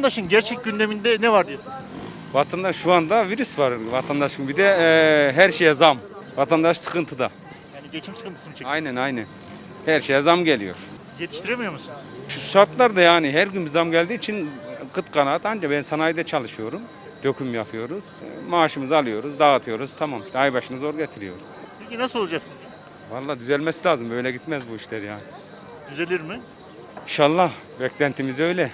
Vatandaşın gerçek gündeminde ne var diyor. Vatandaş şu anda virüs var vatandaşın bir de e, her şeye zam. Vatandaş sıkıntıda. Yani geçim sıkıntısı mı çekiyor? Aynen aynen. Her şeye zam geliyor. Yetiştiremiyor musun? Şu şartlarda yani her gün bir zam geldiği için kıt kanaat anca ben sanayide çalışıyorum. Döküm yapıyoruz. Maaşımızı alıyoruz, dağıtıyoruz. Tamam işte ay başını zor getiriyoruz. Peki nasıl olacak sizce? Vallahi düzelmesi lazım. Böyle gitmez bu işler yani. Düzelir mi? İnşallah beklentimiz öyle.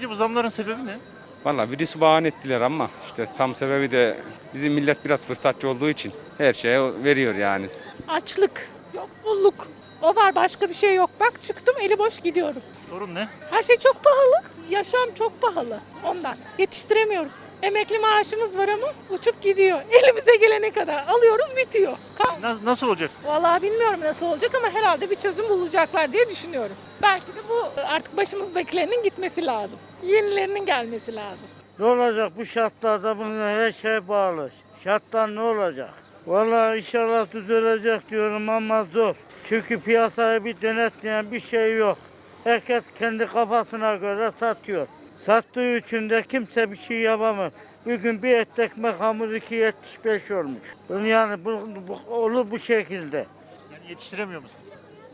Sizce bu zamların sebebi ne? Vallahi virüsü bahane ettiler ama işte tam sebebi de bizim millet biraz fırsatçı olduğu için her şeye veriyor yani. Açlık, yoksulluk. O var başka bir şey yok. Bak çıktım eli boş gidiyorum. Sorun ne? Her şey çok pahalı. Yaşam çok pahalı. Ondan yetiştiremiyoruz. Emekli maaşımız var ama uçup gidiyor. Elimize gelene kadar alıyoruz bitiyor. Na- nasıl olacaksın? Vallahi bilmiyorum nasıl olacak ama herhalde bir çözüm bulacaklar diye düşünüyorum. Belki de bu artık başımızdakilerinin gitmesi lazım. Yenilerinin gelmesi lazım. Ne olacak bu şartlarda bunun her şey bağlı. Şartlar ne olacak? Vallahi inşallah düzelecek diyorum ama zor. Çünkü piyasayı bir denetleyen bir şey yok. Herkes kendi kafasına göre satıyor. Sattığı için de kimse bir şey yapamaz. Bugün bir et ekmek hamur 2.75 olmuş. Yani bu, bu, olur bu şekilde. Yani yetiştiremiyor musun?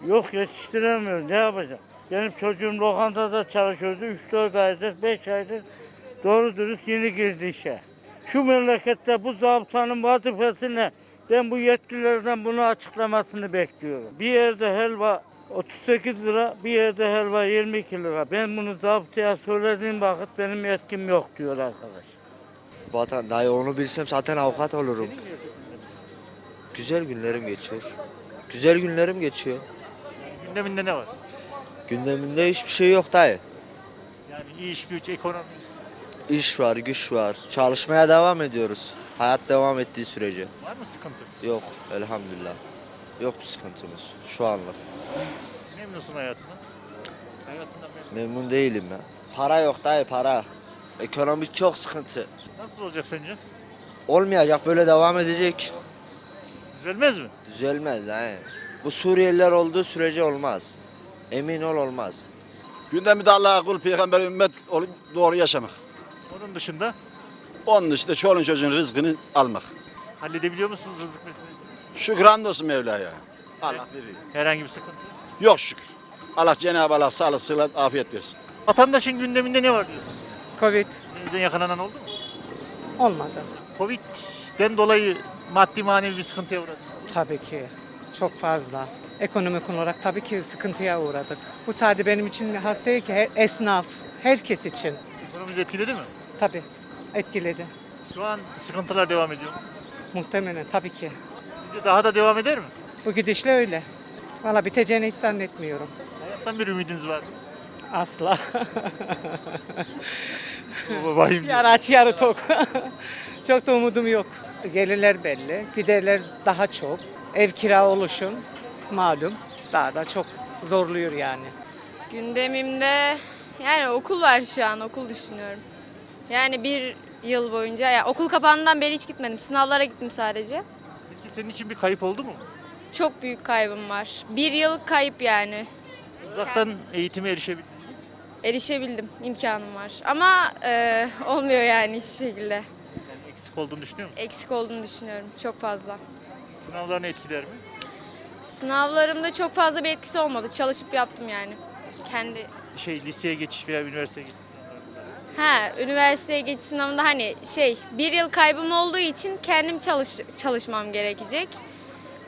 Yok yetiştiremiyoruz. Ne yapacağım? Benim çocuğum lokantada çalışıyordu. 3-4 aydır, 5 aydır doğru dürüst yeni girdi işe. Şu memlekette bu zabıtanın vazifesi ne? Ben bu yetkililerden bunu açıklamasını bekliyorum. Bir yerde helva 38 lira, bir yerde helva 22 lira. Ben bunu zabıtaya söylediğim vakit benim yetkim yok diyor arkadaş. Vatan, dayı onu bilsem zaten avukat olurum. Güzel günlerim geçiyor. Güzel günlerim geçiyor. Gündeminde ne var? Gündemimde hiçbir şey yok dayı. Yani iş, güç, ekonomi. İş var, güç var. Çalışmaya devam ediyoruz. Hayat devam ettiği sürece. Var mı sıkıntı? Yok elhamdülillah. Yok bir sıkıntımız şu anlık. Memnunsun hayatından. Hayatından memnun. Memnun değilim ya. Para yok dayı para. Ekonomik çok sıkıntı. Nasıl olacak sence? Olmayacak böyle devam edecek. Düzelmez mi? Düzelmez dayı. Bu Suriyeliler olduğu sürece olmaz. Emin ol olmaz. Gündemi de Allah'a kul, peygamber, ümmet olup doğru yaşamak. Onun dışında Onun dışında çoluğun çocuğun rızkını almak. halledebiliyor musunuz rızık meselesini? Şükran olsun Mevla'ya. Allah. Herhangi bir sıkıntı. Yok şükür. Allah Cenab-ı Allah sağlık, sıhhat, afiyet versin. Vatandaşın gündeminde ne var diyor. Covid Elinizden yakalanan oldu mu? olmadı. Covid'den dolayı maddi manevi bir sıkıntıya uğradı. Tabii ki. Çok fazla. Ekonomik olarak tabii ki sıkıntıya uğradık. Bu sadece benim için hasta değil ki he- esnaf, herkes için. Ekonomimizi etkiledi mi? Tabii etkiledi. Şu an sıkıntılar devam ediyor. mu? Muhtemelen tabii ki. Sizce daha da devam eder mi? Bu gidişle öyle. Valla biteceğini hiç zannetmiyorum. Hayattan bir ümidiniz var mı? Asla. Diyor. yarı aç yarı tok. çok da umudum yok. Gelirler belli, giderler daha çok. Ev kira oluşun malum daha da çok zorluyor yani. Gündemimde yani okul var şu an okul düşünüyorum. Yani bir yıl boyunca ya okul kapandığından beri hiç gitmedim. Sınavlara gittim sadece. Peki senin için bir kayıp oldu mu? Çok büyük kaybım var. Bir yıl kayıp yani. Uzaktan eğitime erişebildin. Erişebildim, imkanım var. Ama e, olmuyor yani hiçbir şekilde. Yani eksik olduğunu düşünüyor musun? Eksik olduğunu düşünüyorum çok fazla. Sınavlarını etkiler mi? Sınavlarımda çok fazla bir etkisi olmadı. Çalışıp yaptım yani. Kendi Şey liseye geçiş veya üniversiteye geçiş. Ha, üniversiteye geçiş sınavında hani şey bir yıl kaybım olduğu için kendim çalış çalışmam gerekecek.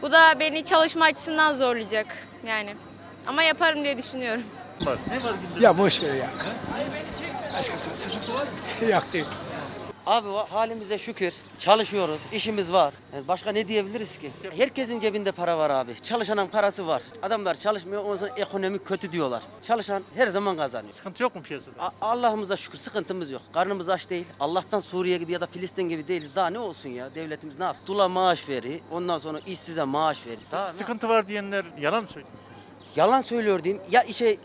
Bu da beni çalışma açısından zorlayacak yani. Ama yaparım diye düşünüyorum. Ne var gündemde? Ya boş ver ya. Başkasına sır. Yok değil. Abi halimize şükür. Çalışıyoruz, işimiz var. Yani başka ne diyebiliriz ki? Herkesin cebinde para var abi. Çalışanın parası var. Adamlar çalışmıyor, o zaman ekonomik kötü diyorlar. Çalışan her zaman kazanıyor. Sıkıntı yok mu piyasada? Allah'ımıza şükür sıkıntımız yok. Karnımız aç değil. Allah'tan Suriye gibi ya da Filistin gibi değiliz. Daha ne olsun ya? Devletimiz ne yapsın? Dula maaş verir. Ondan sonra işsize maaş verir. Daha Sıkıntı var diyenler yalan mı söylüyor? Yalan söylüyor diyeyim. Ya işe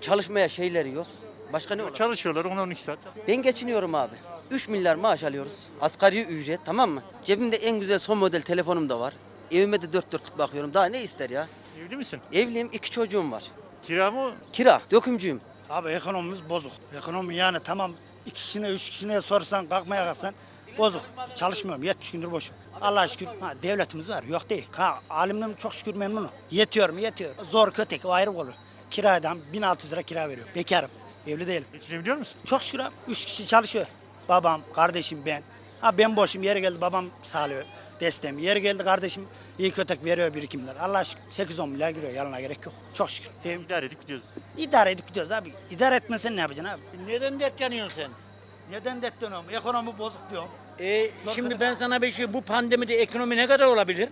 çalışmaya şeyleri yok. Başka ne olur? Çalışıyorlar 10-12 saat. Ben geçiniyorum abi. 3 milyar maaş alıyoruz. Asgari ücret tamam mı? Cebimde en güzel son model telefonum da var. Evime de dört dörtlük bakıyorum. Daha ne ister ya? Evli misin? Evliyim, iki çocuğum var. Kira mı? Kira, dökümcüyüm. Abi ekonomimiz bozuk. Ekonomi yani tamam iki kişine, üç kişine sorsan, kalkmaya kalksan bozuk. Çalışmıyorum. 70 gündür boşum. Allah'a şükür ha, devletimiz var. Yok değil. Ha, halimden çok şükür memnunum. Yetiyor mu? Yetiyor. Zor kötü. O ayrı konu. Kiradan 1600 lira kira veriyor. Bekarım. Evli değilim. Geçinebiliyor musun? Çok şükür abi. Üç kişi çalışıyor. Babam, kardeşim, ben. Ha ben boşum. Yeri geldi babam sağlıyor. Desteğim. Yeri geldi kardeşim iyi kötek veriyor birikimler. Allah şükür 8-10 milyar giriyor. Yalına gerek yok. Çok şükür. Değil mi? İdare edip gidiyoruz. İdare edip gidiyoruz abi. İdare etmesen ne yapacaksın abi? Neden dert yanıyorsun sen? Neden dert dönüyorum? Ekonomi bozuk diyorum. E, şimdi ben sana bir şey, bu pandemide ekonomi ne kadar olabilir?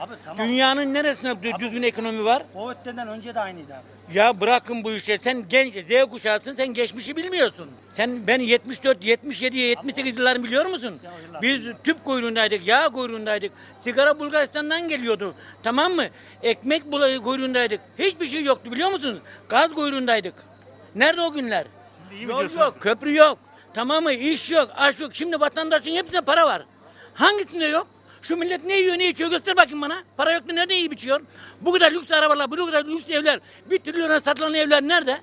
Abi tamam. Dünyanın neresinde dü- düzgün ekonomi var? Covid'den önce de aynıydı abi. Ya bırakın bu işleri. Sen genç, Z kuşağısın, sen geçmişi bilmiyorsun. Sen ben 74, 77, 78 yıllar biliyor musun? Biz tüp kuyruğundaydık, yağ kuyruğundaydık. Sigara Bulgaristan'dan geliyordu. Tamam mı? Ekmek kuyruğundaydık. Hiçbir şey yoktu biliyor musunuz? Gaz kuyruğundaydık. Nerede o günler? Yol yok, köprü yok. Tamam mı? İş yok, aş yok. Şimdi vatandaşın hepsine para var. Hangisinde yok? Şu millet ne yiyor, ne içiyor göster bakayım bana. Para yok da nerede yiyip içiyor? Bu kadar lüks arabalar, bu kadar lüks evler, bir trilyona satılan evler nerede?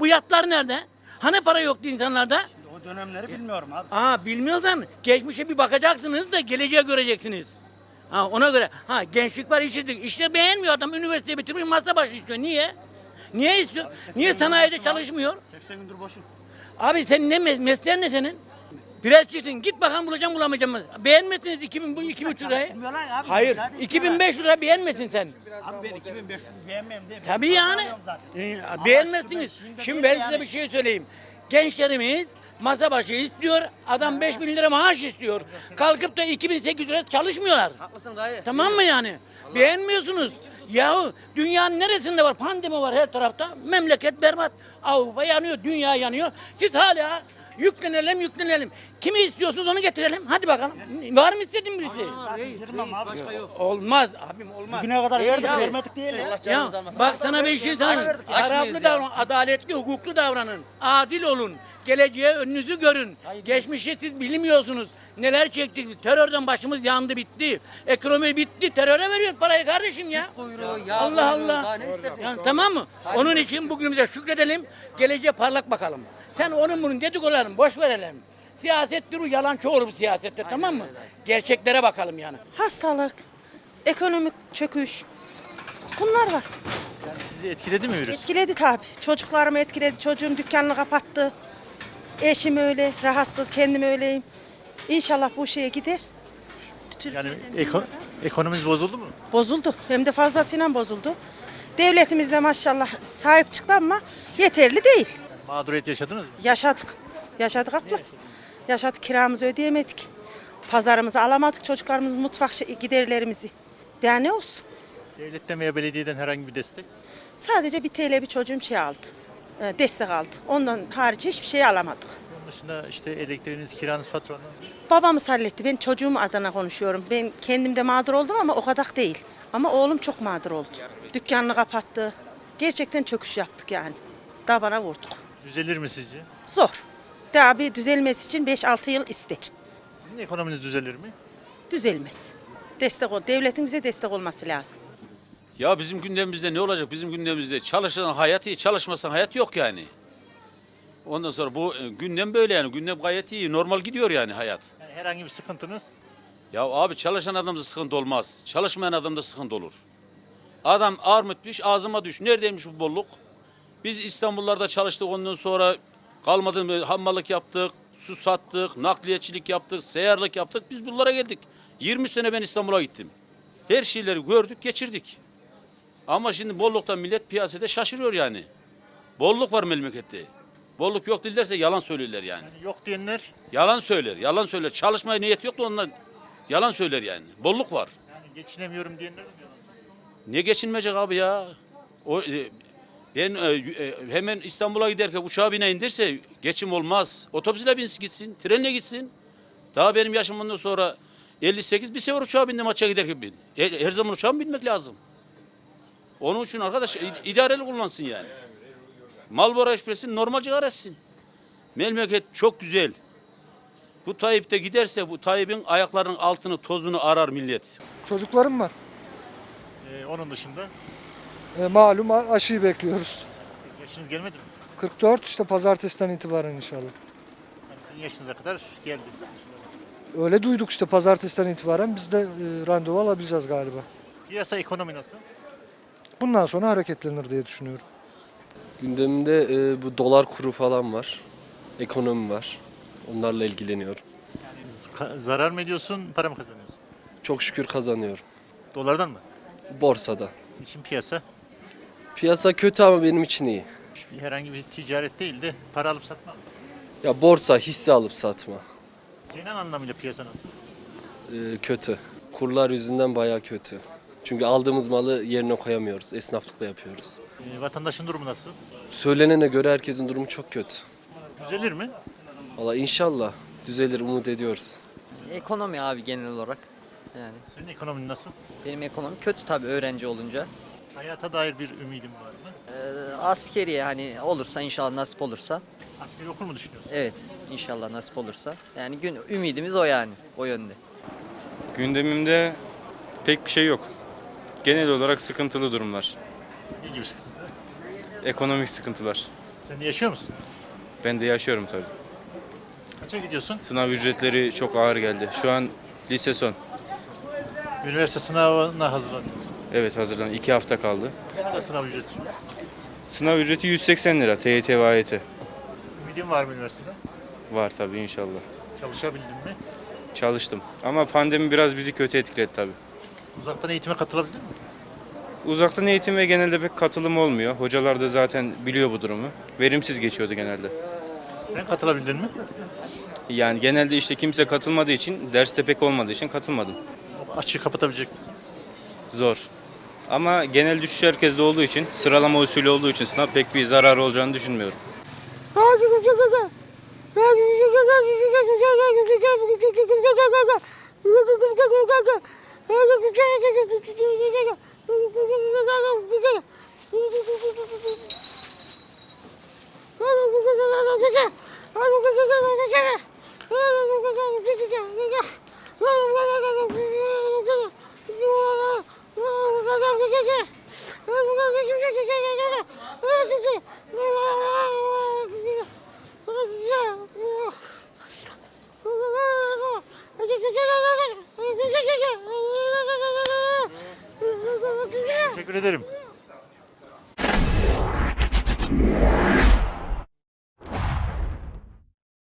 Bu yatlar nerede? Hani para yoktu insanlarda? O dönemleri bilmiyorum abi. Aa bilmiyorsan geçmişe bir bakacaksınız da geleceğe göreceksiniz. Ha ona göre ha gençlik var işsizlik. İşte beğenmiyor adam üniversite bitirmiş masa başı istiyor. Niye? Niye istiyor? Niye sanayide çalışmıyor? 80 gündür boşum. Abi sen ne mes- mesleğin ne senin? Birazcıksın git bakalım bulacağım bulamayacağım mı? Beğenmezsiniz 2000 bu 2,5 lirayı. Abi, Hayır. müsaade 2500 lira beğenmesin sen. Abi ben 2500 beğenmem değil mi? Tabii yani. Alıyorum zaten. Ee, Beğenmezsiniz. şimdi ben size bir şey söyleyeyim. Gençlerimiz masa başı istiyor. Adam 5000 lira maaş istiyor. Kalkıp da 2800 lira çalışmıyorlar. Haklısın dayı. Tamam mı yani? Beğenmiyorsunuz. Yahu dünyanın neresinde var? Pandemi var her tarafta. Memleket berbat. Avrupa yanıyor, dünya yanıyor. Siz hala yüklenelim yüklenelim. Kimi istiyorsunuz onu getirelim. Hadi bakalım. Var mı istediğin birisi? Reis, reis başka yok. Olmaz abim olmaz. Bugüne kadar verdik vermedik değil ya. Allah Ya canınızı almasın. bak sana bir şey söyleyeyim. Ya? davranın, adaletli, hukuklu davranın. Adil olun. Geleceğe önünüzü görün. Geçmişi siz bilmiyorsunuz. Neler çektik. Terörden başımız yandı bitti. Ekonomi bitti. Teröre veriyoruz parayı kardeşim ya. Kuyruğu, yağ Allah kuyruğu, Allah. Daha ne istersin? Yani tamam mı? Onun için bugün bize şükredelim. Geleceğe parlak bakalım. Sen onun bunun dedikodularını boş verelim. Siyasettir bu yalancı olur bu siyasette tamam mı? Gerçeklere bakalım yani. Hastalık, ekonomik çöküş. Bunlar var. Yani sizi etkiledi mi virüs? Etkiledi tabii. Çocuklarımı etkiledi. Çocuğum dükkanını kapattı. Eşim öyle, rahatsız, kendim öyleyim. İnşallah bu şeye gider. Yani eko- ekonomimiz bozuldu mu? bozuldu. Hem de fazlasıyla bozuldu. Devletimiz de maşallah sahip çıktı ama yeterli değil. Mağduriyet yaşadınız mı? Yaşadık. Yaşadık abla. Yaşadık kiramızı ödeyemedik. Pazarımızı alamadık çocuklarımızın mutfak şey- giderlerimizi. Daha ne olsun? Devletten veya belediyeden herhangi bir destek? Sadece bir TL bir çocuğum şey aldı. e, Destek aldı. Ondan hariç hiçbir şey alamadık. Onun dışında işte elektriğiniz, kiranız, faturanız. Babamız halletti. Ben çocuğum adına konuşuyorum. Ben kendim de mağdur oldum ama o kadar değil. Ama oğlum çok mağdur oldu. Dükkanını kapattı. Gerçekten çöküş yaptık yani. Davana vurduk. Düzelir mi sizce? Zor. Bir düzelmesi için 5-6 yıl ister. Sizin ekonominiz düzelir mi? Düzelmez. Destek ol. Devletin bize destek olması lazım. Ya bizim gündemimizde ne olacak? Bizim gündemimizde çalışan hayat iyi, çalışmasan hayat yok yani. Ondan sonra bu e, gündem böyle yani. Gündem gayet iyi. Normal gidiyor yani hayat. Yani herhangi bir sıkıntınız? Ya abi çalışan adamda sıkıntı olmaz. Çalışmayan adamda sıkıntı olur. Adam armut piş ağzıma düş. Neredeymiş bu bolluk? Biz İstanbullarda çalıştık ondan sonra kalmadı hammallık yaptık, su sattık, nakliyatçilik yaptık, seyyarlık yaptık. Biz bunlara geldik. 20 sene ben İstanbul'a gittim. Her şeyleri gördük, geçirdik. Ama şimdi bolluktan millet piyasada şaşırıyor yani. Bolluk var memlekette. Bolluk yok derse yalan söylerler yani. Yani yok diyenler Yalan söyler, yalan söyler. Çalışmaya niyet yok da ondan yalan söyler yani. Bolluk var. yani geçinemiyorum diyenler de diyorlar. Niye geçinmeyecek abi ya? O e, e, e, hemen İstanbul'a giderken uçağa bineyim derse geçim olmaz. Otobüsle binsin gitsin, trenle gitsin. Daha benim yaşım bundan sonra 58 bir sefer uçağa bindim maça giderken bin. Her, her zaman uçağa mı binmek lazım? Onun için arkadaş id- idareli kullansın yani. Malbora içmesin, normal cigara içsin. Memleket çok güzel. Bu Tayyip de giderse bu Tayyip'in ayaklarının altını tozunu arar millet. Çocuklarım var. Ee, onun dışında E, malum aşıyı bekliyoruz. yaşınız gelmedi mi? 44 işte pazartesiden itibaren inşallah. Ha, Sizin yaşınıza kadar geldi. Öyle duyduk işte pazartesiden itibaren biz de e, randevu alabileceğiz galiba. Piyasa ekonomi nasıl? Bundan sonra hareketlenir diye düşünüyorum. Gündemimde e, bu dolar kuru falan var. Ekonomi var. Onlarla ilgileniyorum. Z- zarar mı ediyorsun, para mı kazanıyorsun? Çok şükür kazanıyorum. Dolardan mı? Borsada. İşin piyasa. Piyasa kötü ama benim için iyi. Bir- Herhangi bir ticaret değil de para alıp satma mı? Ya borsa, hisse alıp satma. Genel anlamıyla piyasa nasıl? E, kötü. Kurlar yüzünden baya kötü. Çünkü aldığımız malı yerine koyamıyoruz. Esnaflıkla yapıyoruz. Ee, vatandaşın durumu nasıl? Söylenene göre herkesin durumu çok kötü. Düzelir mi? Valla inşallah düzelir umut ediyoruz. Ekonomi abi genel olarak. Yani Senin ekonomin nasıl? benim ekonomim kötü tabii öğrenci olunca. Hayata dair bir ümidin var mı? Ee, askeriye hani olursa inşallah nasip olursa. Askeri okul mu düşünüyorsun? Evet inşallah nasip olursa. Yani gün ümidimiz o yani o yönde. Gündemimde pek bir şey yok. Genel olarak sıkıntılı durumlar. Ne gibi sıkıntı? Ekonomik sıkıntılar. Sen de yaşıyor musun? Ben de yaşıyorum tabii. Kaça gidiyorsun? Sınav ücretleri çok ağır geldi. Şu an lise son. Üniversite sınavına hazırlanıyorsun. Evet hazırlan. iki hafta kaldı. Ne kadar sınav ücreti? Sınav ücreti 180 lira. TYT ve AYT. Ümidin var mı üniversitede? Var tabii inşallah. Çalışabildin mi? Çalıştım. Ama pandemi biraz bizi kötü etkiledi tabii. Uzaktan eğitime katılabildin mi? Uzaktan eğitime genelde pek katılım olmuyor. Hocalar da zaten biliyor bu durumu. Verimsiz geçiyordu genelde. Sen katılabildin mi? Yani genelde işte kimse katılmadığı için, derste pek olmadığı için katılmadım. Açığı kapatabilecek misin? Zor. Ama genel düşüş herkeste olduğu için, sıralama usulü olduğu için sınav pek bir zararı olacağını düşünmüyorum. Teşekkür ederim.